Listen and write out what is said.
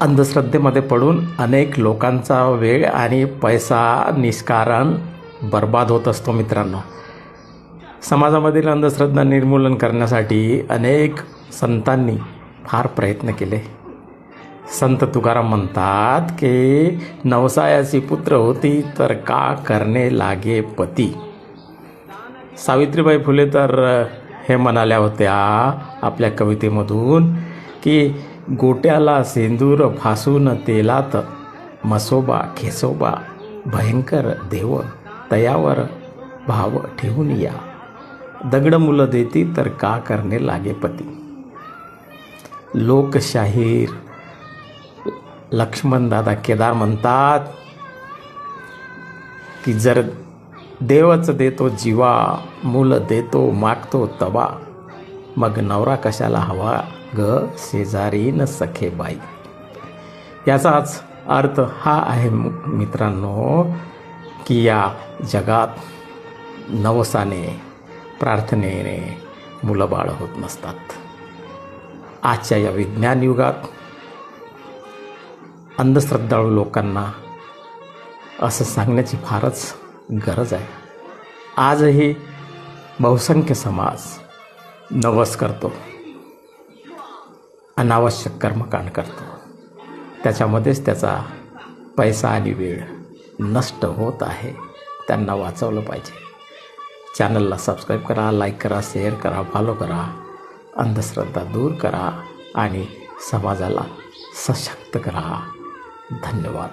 अंधश्रद्धेमध्ये पडून अनेक लोकांचा वेळ आणि पैसा निष्कारण बर्बाद होत असतो मित्रांनो. समाजामधील अंधश्रद्धा निर्मूलन करण्यासाठी अनेक संतांनी फार प्रयत्न केले. संत तुकाराम म्हणतात की नवसायाची पुत्र होती तर का करणे लागे पती? सावित्रीबाई फुले तर हे म्हणाल्या होत्या आपल्या कवितेमधून की गोट्याला सेंदूर फासून तेलात मसोबा खेसोबा भयंकर देव तयावर भाव ठेवून या. दगड मुलं देती तर का करणे लागे पती? लोकशाहीर लक्ष्मणदादा केदार म्हणतात की जर देवच देतो जीवा मुलं देतो मागतो तबा मग नवरा कशाला हवा? ग शेजारी न सखे बाई. याचाच अर्थ हा आहे मु- मित्रांनो की या जगात नवसाने प्रार्थनेने मुलं बाळ होत नसतात. आजच्या या विज्ञान युगात अंधश्रद्धाळू लोकांना असं सांगण्याची फारच गरज आहे. आजही बहुसंख्य समाज नवस करतो. अनावश्यक कर्मकांड करतो. त्याच्यामध्येच त्याचा पैसा आणि वेळ नष्ट होत आहे. त्यांना वाचवलं पाहिजे. चॅनलला सबस्क्राईब करा लाईक करा शेअर करा फॉलो करा अंधश्रद्धा दूर करा आणि समाजाला सशक्त करा. धन्यवाद.